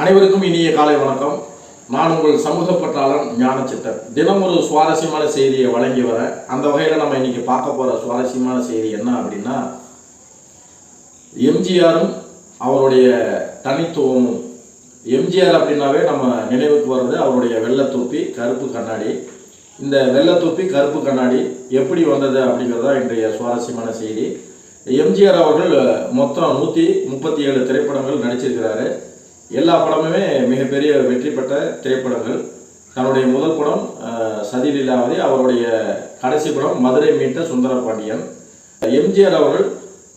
அனைவருக்கும் இனிய காலை வணக்கம். நான் உங்கள் சமூக பற்றாளன் ஞானச்சித்தர். தினம் ஒரு சுவாரஸ்யமான செய்தியை வழங்கி வரேன் அந்த வகையில் நம்ம இன்னைக்கு பார்க்க போகிற சுவாரஸ்யமான செய்தி என்ன அப்படின்னா எம்ஜிஆரும் அவருடைய தனித்துவமும். எம்ஜிஆர் அப்படின்னாவே நம்ம நினைவுக்கு வர்றது அவருடைய வெள்ளத்தொப்பி கருப்பு கண்ணாடி. இந்த வெள்ளத்தொப்பி கருப்பு கண்ணாடி எப்படி வந்தது அப்படிங்கிறது தான் இன்றைய சுவாரஸ்யமான செய்தி. எம்ஜிஆர் அவர்கள் மொத்தம் நூற்றி முப்பத்தி ஏழு திரைப்படங்கள் நடிச்சிருக்கிறாரு. எல்லா படமுமே மிகப்பெரிய வெற்றி பெற்ற திரைப்படங்கள். தன்னுடைய முதல் படம் சதி சதிலீலாவதி அவருடைய கடைசி படம் மதுரை மீட்ட சுந்தர பாண்டியன் எம்ஜிஆர் அவர்கள்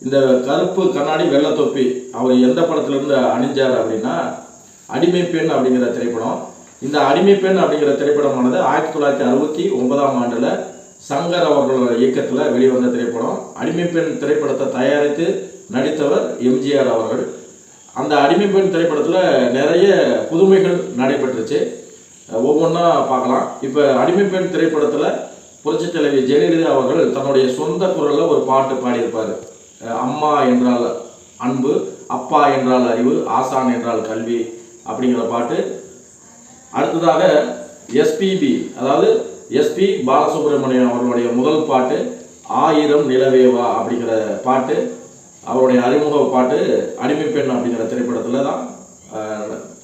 இந்த கருப்பு கண்ணாடி வெள்ளத்தொப்பி அவர் எந்த படத்திலிருந்து அணிஞ்சார் அப்படின்னா அடிமை பெண் அப்படிங்கிற திரைப்படம். இந்த அடிமை பெண் அப்படிங்கிற திரைப்படமானது ஆயிரத்தி தொள்ளாயிரத்தி அறுபத்தி ஒன்பதாம் ஆண்டில் சங்கர் அவர்களோட இயக்கத்தில் வெளிவந்த திரைப்படம். அடிமை பெண் திரைப்படத்தை தயாரித்து நடித்தவர் எம்ஜிஆர் அவர்கள். அந்த அடிமை பெண் திரைப்படத்தில் நிறைய புதுமைகள் நடைபெற்றுச்சு. ஒவ்வொன்றா பார்க்கலாம். இப்போ அடிமை பெண் திரைப்படத்தில் புரட்சி தலைவி ஜெயலலிதா அவர்கள் தன்னுடைய சொந்த குரலில் ஒரு பாட்டு பாடியிருப்பார். அம்மா என்றால் அன்பு அப்பா என்றால் அறிவு ஆசான் என்றால் கல்வி அப்படிங்கிற பாட்டு. அடுத்ததாக எஸ்பிபி அதாவது எஸ்பி பாலசுப்ரமணியம் அவர்களுடைய முதல் பாட்டு ஆயிரம் நிலவேவா அப்படிங்கிற பாட்டு. அவருடைய அறிமுக பாட்டு அடிமை பெண் அப்படிங்கிற திரைப்படத்தில் தான்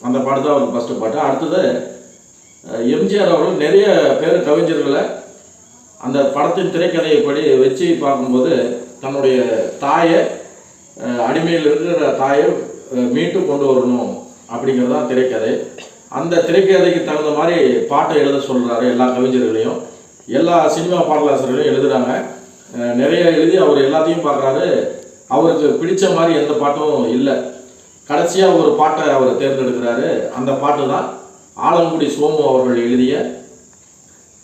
அந்த பாட்டு தான் அவருக்கு ஃபஸ்ட்டு பாட்டு. அடுத்தது எம்ஜிஆர் அவர்கள் நிறைய பேர் கவிஞர்களை அந்த படத்தின் திரைக்கதையை படி வச்சு பார்க்கும்போது தன்னுடைய தாயை அடிமையில் இருக்கிற தாயை மீட்டு கொண்டு வரணும் அப்படிங்கிறது தான் திரைக்கதை. அந்த திரைக்கதைக்கு தகுந்த மாதிரி பாட்டை எழுத சொல்கிறாரு எல்லா கவிஞர்களையும். எல்லா சினிமா பாடலாசிரியர்களையும் எழுதுகிறாங்க நிறைய எழுதி அவர் எல்லாத்தையும் பார்க்குறாரு. அவருக்கு பிடிச்ச மாதிரி எந்த பாட்டும் இல்லை. கடைசியாக ஒரு பாட்டை அவர் தேர்ந்தெடுக்கிறாரு. அந்த பாட்டு தான் ஆலங்குடி சோமு அவர்கள் எழுதிய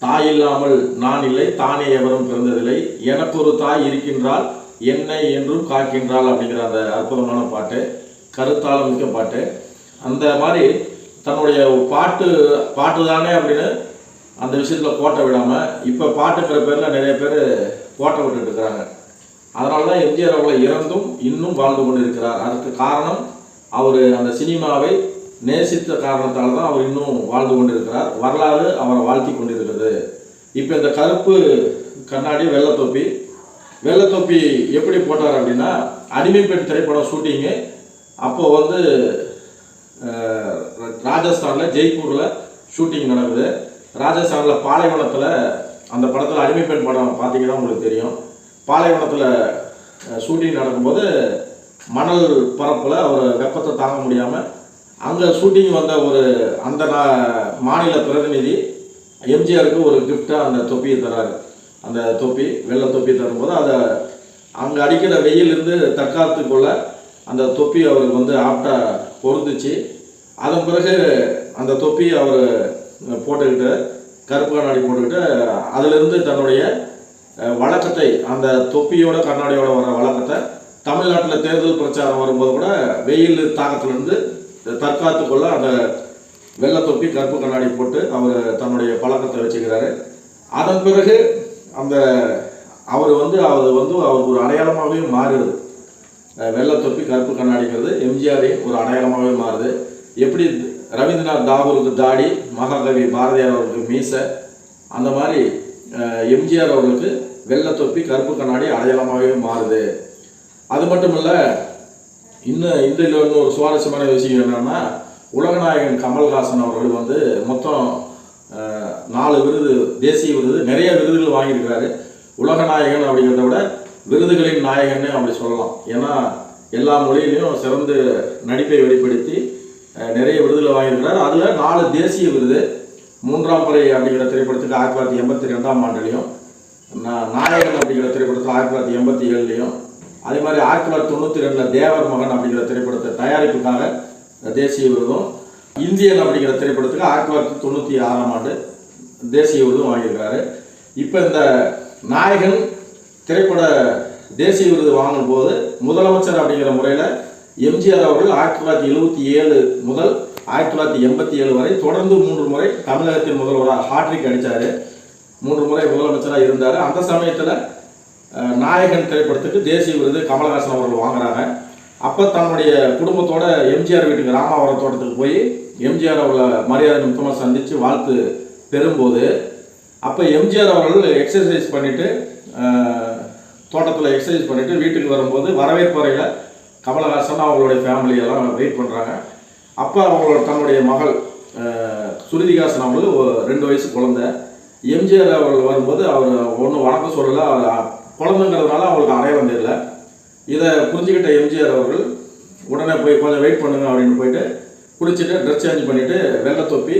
தாய் இல்லாமல் நான் இல்லை தானே எவரும் பிறந்ததில்லை. எனக்கு ஒரு தாய் இருக்கின்றால் என்னை என்றும் காக்கின்றாள் அப்படிங்கிற அந்த அற்புதமான பாட்டு. கருத்தால மிக்க பாட்டு. அந்த மாதிரி தன்னுடைய பாட்டு பாட்டு தானே அப்படின்னு அந்த விஷயத்தில் கோட்டை விடாமல் இப்போ பாட்டுங்கிற பேரில் நிறைய பேர் கோட்டை விட்டுட்டு இருக்கிறாங்க. அதனால தான் எம்ஜிஆர் அவர்களை இறந்தும் இன்னும் வாழ்ந்து கொண்டு இருக்கிறார் அதற்கு காரணம் அவர் அந்த சினிமாவை நேசித்த காரணத்தால் தான் அவர் இன்னும் வாழ்ந்து கொண்டிருக்கிறார். வரலாறு அவரை வாழ்த்தி கொண்டிருக்கிறது. இப்போ இந்த கருப்பு கண்ணாடி வெள்ளத்தொப்பி வெள்ளத்தொப்பி எப்படி போட்டார் அப்படின்னா அடிமை பெண் திரைப்படம் ஷூட்டிங்கு. அப்போ வந்து ராஜஸ்தானில் ஜெய்ப்பூரில் ஷூட்டிங் நடக்குது. ராஜஸ்தானில் பாலைவனத்தில் அந்த படத்தில் அடிமை பெண் படம் பார்த்தீங்கன்னா உங்களுக்கு தெரியும். பாலைவனத்தில் ஷூட்டிங் நடக்கும்போது மணல் பரப்பில் அவர் வெப்பத்தை தாங்க முடியாமல் அங்கே ஷூட்டிங் வந்த ஒரு அந்த நா- மாநில பிரதிநிதி எம்ஜிஆருக்கு ஒரு கிஃப்டாக அந்த தொப்பியை தராரு. அந்த தொப்பி வெள்ளை தொப்பி தரும்போது அதை அங்கே அடிக்கிற வெயிலிருந்து தற்காத்து அந்த தொப்பி அவருக்கு வந்து ஆப்டாக பொருந்துச்சு. அதன் பிறகு அந்த தொப்பி அவர் போட்டுக்கிட்டு கருப்பு கண்ணாடி போட்டுக்கிட்டு அதிலிருந்து தன்னுடைய வழக்கத்தை அந்த தொப்பியோட கண்ணாடியோட வர வழக்கத்தை தமிழ்நாட்டில் தேர்தல் பிரச்சாரம் வரும்போது கூட வெயில் தாக்கத்திலிருந்து தற்காத்து கொள்ள அந்த வெள்ளை தொப்பி கருப்பு கண்ணாடி போட்டு அவர் தன்னுடைய பழக்கத்தை வச்சுக்கிறாரு. அதன் பிறகு அந்த அவர் வந்து அவர் வந்து அவருக்கு ஒரு அடையாளமாகவே மாறுது. வெள்ளை தொப்பி கருப்பு கண்ணாடிங்கிறது எம்ஜிஆரின் ஒரு அடையாளமாகவே மாறுது. எப்படி ரவீந்திரநாத் தாகூருக்கு தாடி மகாகவி பாரதியார் அவருக்கு மீசை அந்த மாதிரி எம்ஜிஆர் அவர்களுக்கு வெள்ளை தொப்பி கருப்பு கண்ணாடி அடையாளமாகவே மாறுது. அது மட்டும் இல்லை இன்னும் இந்த ஒரு சுவாரஸ்யமான விஷயம் என்னன்னா உலகநாயகன் கமல்ஹாசன் அவர்கள் வந்து மொத்தம் நாலு விருது தேசிய விருது நிறைய விருதுகள் வாங்கியிருக்கிறாரு. உலகநாயகன் அப்படிங்கிறத விட விருதுகளின் நாயகன்னு அப்படி சொல்லலாம். ஏன்னா எல்லா மொழியிலையும் சிறந்து நடிப்பை வெளிப்படுத்தி நிறைய விருதுகளை வாங்கியிருக்கிறார். அதில் நாலு தேசிய விருது மூன்றாம் படை அப்படிங்கிற திரைப்படத்துக்கு ஆயிரத்தி தொள்ளாயிரத்தி எண்பத்தி ரெண்டாம் ஆண்டுலையும் நாயகன் அப்படிங்கிற திரைப்படத்தில் ஆயிரத்தி தொள்ளாயிரத்தி எண்பத்தி ஏழுலையும் அதே மாதிரி ஆயிரத்தி தொள்ளாயிரத்தி தொண்ணூற்றி ரெண்டில் தேவர் மகன் அப்படிங்கிற திரைப்படத்தை தயாரிப்புக்காக தேசிய விருதும் இந்தியன் அப்படிங்கிற திரைப்படத்துக்கு ஆயிரத்தி தொள்ளாயிரத்தி தொண்ணூற்றி ஆறாம் ஆண்டு தேசிய விருதும் வாங்கியிருக்காரு. இப்போ இந்த நாயகன் திரைப்பட தேசிய விருது வாங்கும் போது முதலமைச்சர் அப்படிங்கிற முறையில் எம்ஜிஆர் அவர்கள் ஆயிரத்தி தொள்ளாயிரத்தி எழுபத்தி ஏழு முதல் ஆயிரத்தி தொள்ளாயிரத்தி எண்பத்தி ஏழு வரை தொடர்ந்து மூன்று முறை தமிழகத்தின் முதல்வராக ஹாட்ரிக் அடித்தார் மூன்று முறை முதலமைச்சராக இருந்தார். அந்த சமயத்தில் நாயகன் திரைப்படத்துக்கு தேசிய விருது கமலஹாசன் அவர்கள் வாங்குறாங்க. அப்போ தன்னுடைய குடும்பத்தோட எம்ஜிஆர் வீட்டுக்கு ராமாவரம் தோட்டத்துக்கு போய் எம்ஜிஆர் அவளை மரியாதை நிமித்தமாக சந்தித்து வாழ்த்து பெறும்போது அப்போ எம்ஜிஆர் அவர்கள் எக்ஸசைஸ் பண்ணிவிட்டு தோட்டத்தில் எக்ஸசைஸ் பண்ணிவிட்டு வீட்டுக்கு வரும்போது வரவேற்பறையில் கமலஹாசன் அவங்களுடைய ஃபேமிலியெல்லாம் வெயிட் பண்ணுறாங்க அப்போ அவங்களோட தன்னுடைய மகள் சுருதிகாசன் அவர்கள் ரெண்டு வயசு குழந்தை. எம்ஜிஆர் அவர்கள் வரும்போது அவர் ஒன்றும் வணக்கம் சொல்லலை. அவர் குழந்தைங்கிறதுனால அவங்களுக்கு அடையாளம் தெரியல இதை புரிஞ்சுக்கிட்ட எம்ஜிஆர் அவர்கள் உடனே போய் கொஞ்சம் வெயிட் பண்ணுங்க அப்படின்னு போயிட்டு குளிச்சுட்டு ட்ரெஸ் சேஞ்ச் பண்ணிவிட்டு வெள்ளை தொப்பி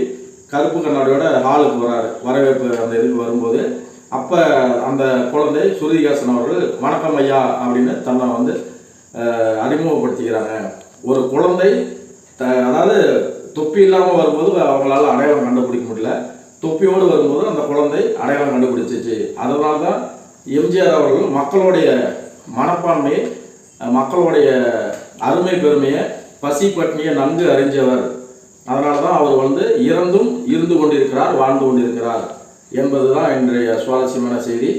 கருப்பு கண்ணாடியோட ஹாலுக்கு வராரு. வரவேற்பு அந்த இதுக்கு வரும்போது அப்போ அந்த குழந்தை சுருதிகாசன் அவர்கள் வணக்கம் ஐயா அப்படின்னு தன்னை வந்து அறிமுகப்படுத்திக்கிறாங்க. ஒரு குழந்தை த அதாவது தொப்பி இல்லாமல் வரும்போது அவங்களால அடையாளம் கண்டுபிடிக்க முடியல. தொப்பியோடு வரும்போது அந்த குழந்தை அடையாளம் கண்டுபிடிச்சிச்சு. அதனால தான் எம்ஜிஆர் அவர்கள் மக்களுடைய மனப்பான்மையை மக்களுடைய அருமை பெருமையை பசி பட்னியை நன்கு அறிஞ்சவர். அதனால தான் அவர் வந்து இறந்தும் இருந்து கொண்டிருக்கிறார் வாழ்ந்து கொண்டிருக்கிறார் என்பது தான் இன்றைய சுவாரஸ்யமான செய்தி.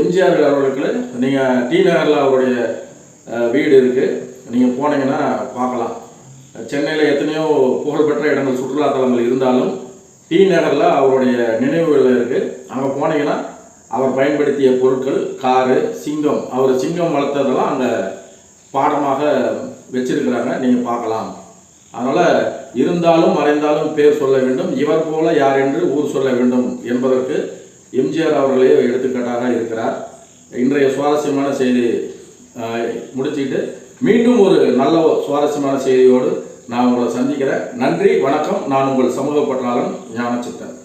எம்ஜிஆர் அவர்களுக்கு நீங்கள் டி நகரில் அவருடைய வீடு இருக்குது நீங்கள் போனீங்கன்னா பார்க்கலாம். சென்னையில் எத்தனையோ புகழ்பெற்ற இடங்கள் சுற்றுலாத்தலங்கள் இருந்தாலும் டி நகரில் அவருடைய நினைவுகள் இருக்குது அங்கே போனீங்கன்னா அவர் பயன்படுத்திய பொருட்கள் காரு சிங்கம். அவர் சிங்கம் வளர்த்ததெல்லாம் அங்கே பாடமாக வச்சிருக்கிறாங்க. நீங்கள் பார்க்கலாம். அதனால் இருந்தாலும் மறைந்தாலும் பேர் சொல்ல வேண்டும். இவர் போல யார் என்று ஊர் சொல்ல வேண்டும் என்பதற்கு எம்ஜிஆர் அவர்களே எடுத்துக்காட்டாக இருக்கிறார். இன்றைய சுவாரஸ்யமான செய்தி முடிச்சுக்கிட்டு மீண்டும் ஒரு நல்ல சுவாரஸ்யமான செய்தியோடு நான் உங்களை சந்திக்கிறேன். நன்றி வணக்கம். நான் உங்கள் சமூக பற்றாளன் ஞானச்சித்தன்.